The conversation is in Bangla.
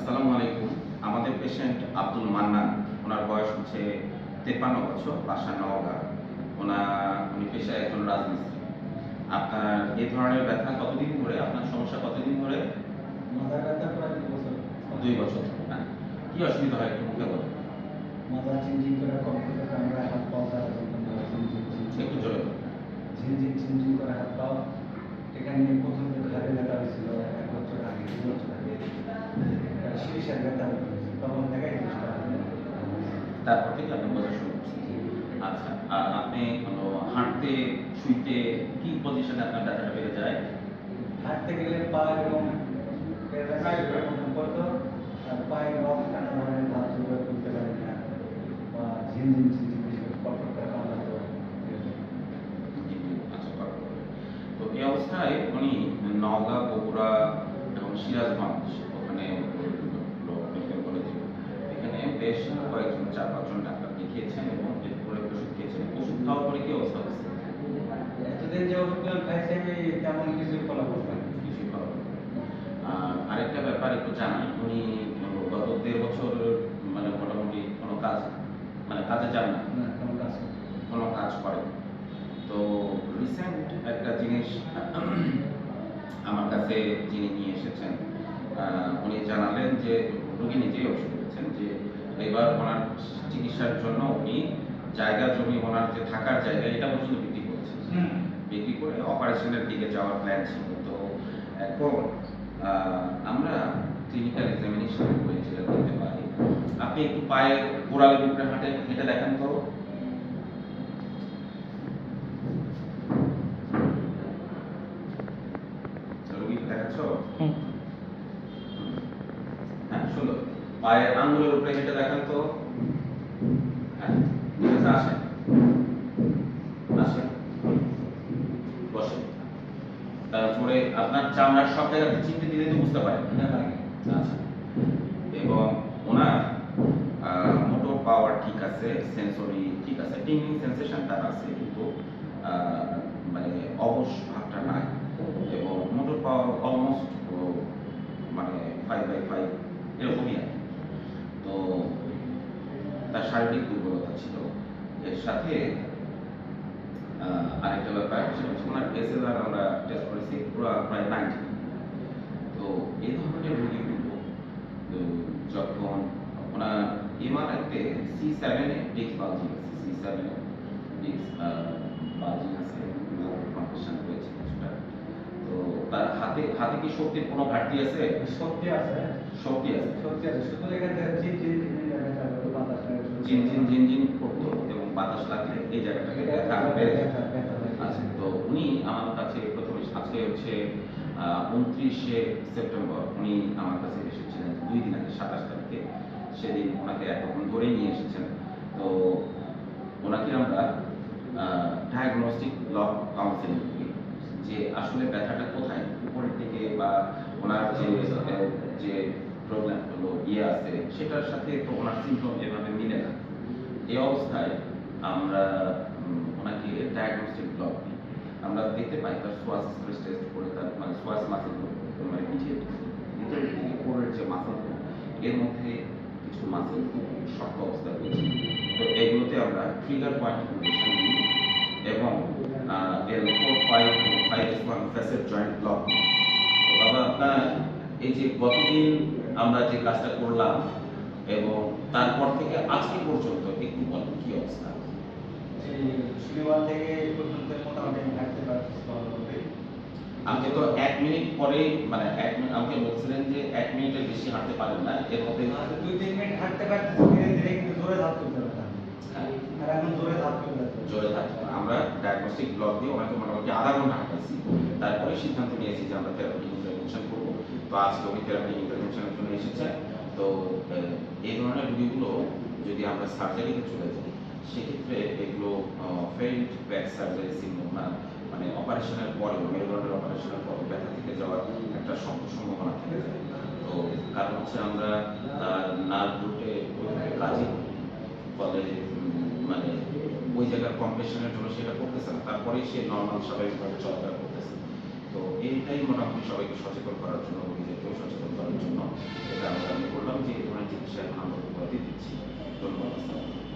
আসসালামু আলাইকুম। আমাদের পেশেন্ট আব্দুল মান্নান ওনার বয়স হচ্ছে তেপ্পান্ন বছর বাসা নওগাঁ। ওনার উনি পেশায় একজন রাজমিস্ত্রি। আপনার এই ধরনের ব্যথা কতদিন ধরে আপনার সমস্যা কতদিন ধরে? মাথা ব্যথা প্রায় দুই বছর। দুই বছর। না কি অসুবিধা হয় একটু মুখে বলুন। মাথা চিনচিন করে কম্পিউটার আমরা হাত পাও তারা একটু জোরে। ঝিনঝিন ঝিনঝিন করে হাত পাও। এখানে প্রথম ঘাড়ে ব্যথা হয়েছিল এক বছর আগে দু বছর আগে শিরিষের ব্যথা হয়েছিল তখন দেখাই তারপর থেকে আপনি বোঝা শুরু করছেন আচ্ছা আর আপনি হাঁটতে শুইতে কি পজিশনে আপনার ব্যথাটা বেড়ে যায়? হাঁটতে গেলে পা এবং করতো আর পায়ের রক টানা ধরনের হাত জোরে তুলতে পারি না। বা ঝিনঝিন ঝিনঝিন করে করে কামড়াতো আচ্ছা, তো এই অবস্থায় উনি নওগাঁ বগুড়া এবং সিরাজগঞ্জ ওখানে মেডিকেল কলেজে এখানে বেশ কয়েকজন চার পাঁচজন ডাক্তার দেখিয়েছেন এবং এরপরে ওষুধ খেয়েছেন ওষুধ খাওয়ার পরে কি অবস্থা হচ্ছে এতদিন যে ওষুধগুলো খাইছে আমি তেমন কিছু ফলাফল খাওয়া হয়নি। আর আরেকটা ব্যাপার একটু জানাই উনি গত দেড় বছর মানে মোটামুটি কোনো কাজ মানে কাজে যান না? কোনো কাজ কোনো কাজ করে তো রিসেন্ট একটা জিনিস আমার কাছে যিনি নিয়ে এসেছেন উনি জানালেন যে রোগী নিজেই অবশ্য বলেছেন যে এবার ওনার চিকিৎসার জন্য উনি জায়গা জমি ওনার যে থাকার জায়গা এটা পর্যন্ত বিক্রি করেছে বিক্রি করে অপারেশনের দিকে যাওয়ার প্ল্যান ছিল। তো এখন আমরা ক্লিনিক্যাল এক্সামিনেশন করে যেটা করতে পারি আপনি একটু পায়ে গোড়ালের উপরে হাঁটে এটা দেখেন তো। পায়ের আঙ্গুলের উপরে হেঁটে দেখান তো। হ্যাঁ তারপরে আপনার চামড়ার সব জায়গাতে চিনতে দিলে তো বুঝতে পারেন আচ্ছা। এবং ওনার মোটর পাওয়ার ঠিক আছে সেন্সরি ঠিক আছে টিংলিং সেন্সেশন তার আছে, কিন্তু আহ, মানে অবশ ভাবটা নাই এবং মোটর পাওয়ার অলমোস্ট মানে ফাইভ বাই ফাইভ এরকমই আর কি। তো তার শারীরিক দুর্বলতা ছিল। এর সাথে আরেকটা ব্যাপার সেটা হচ্ছে ওনার এসএলআর আমরা টেস্ট করেছি পুরো প্রায় নাইনটি তো এই ধরনের রোগীগুলো যখন ওনার এমআরআইতে সি সেভেনে ডিক্স বালজিং আছে সি সেভেনে ডিক্স বালজিং আছে কম্পিটিশন হয়েছে কিছুটা। তো তার হাতে হাতে কি শক্তির কোনো ঘাটতি আছে? সত্যি আছে। শক্তি আছে। সত্যি আছে। শুধু এখান জিন জিন জিন জিন করতো এবং বাতাস লাগলে এই জায়গাটাকে ব্যথা বেড়ে ব্যথা লাগে। আচ্ছা তো উনি আমার কাছে প্রথমে আজকে হচ্ছে উনত্রিশে সেপ্টেম্বর উনি আমার কাছে এসেছিলেন দুই দিন আগে সাতাশ তারিখে। সেদিন ওনাকে এতক্ষণ ধরেই নিয়ে এসেছেন। তো ওনাকে আমরা ডায়াগনস্টিক ব্লক কাউন্সিলিং যে আসলে ব্যথাটা কোথায়? উপরের দিকে বা ওনার যে যে আছে সেটার সাথে তো ওনার সিমটম এভাবে মিলে না। এই অবস্থায় আমরা ওনাকে ডায়াগনস্টিক ব্লক দিই। আমরা দেখতে পাই তার সোয়াস স্ট্রেস টেস্ট করে তার মানে সোয়াস মাসেল মানে পিছিয়ে ভিতরের দিকে কোরের যে মাসেলগুলো এর মধ্যে কিছু মাসেল খুব শক্ত অবস্থা রয়েছে। তো এগুলোতে আমরা ট্রিগার পয়েন্ট ইনজেকশন দিই এবং L four five five one facet joint block তো বাবা আপনার এই যে গতদিন আমরা যে কাজটা করলাম এবং তারপর থেকে আজকে পর্যন্ত একটু বলেন কি অবস্থা? এই শনিবার থেকে পর্যন্ত মোটামুটি আমি পারছি আপনি তো এক মিনিট পরে মানে এক মিনিট আমাকে বলছিলেন যে এক মিনিটের বেশি হাঁটতে পারেন না এর মধ্যে দুই তিন মিনিট হাঁটতে পারতেছি ধীরে ধীরে কিন্তু জোরে ধাপ তুলতে পারতাম হ্যাঁ, আর এখন জোরে ধাপ তুলতে পারতাম জোরে থাকতে আমরা ডায়াগনস্টিক ব্লক দিয়ে ওনাকে মোটামুটি আধা ঘণ্টা হাঁটাইছি তারপরে সিদ্ধান্ত নিয়েছি যে আমরা থেরাপি আজকে উনি থেরাপি ইন্টারভেনশনের জন্য এসেছে। তো এই ধরনের রোগীগুলো যদি আমরা সার্জারিতে চলে যাই, সেক্ষেত্রে এগুলো ফেইল্ড ব্যাক সার্জারি সিন্ড্রোম মানে অপারেশনের পরে মেরুদণ্ডের অপারেশনের পরে ব্যথা থেকে যাওয়ার একটা সম্ভাবনা থেকে যায়। তো, কারণ হচ্ছে আমরা নার্ভ রুটে কাজই ফলে মানে ওই জায়গার কম্প্রেশনের জন্য সেটা করতেছে না। তারপরেই সে নর্মাল স্বাভাবিকভাবে চলাফেরা তো এইটাই মোটামুটি সবাইকে সচেতন করার জন্য নিজেকেও সচেতন করার জন্য এটা আমরা আমি বললাম যে এই ধরনের চিকিৎসা আমরা দিচ্ছি। ধন্যবাদ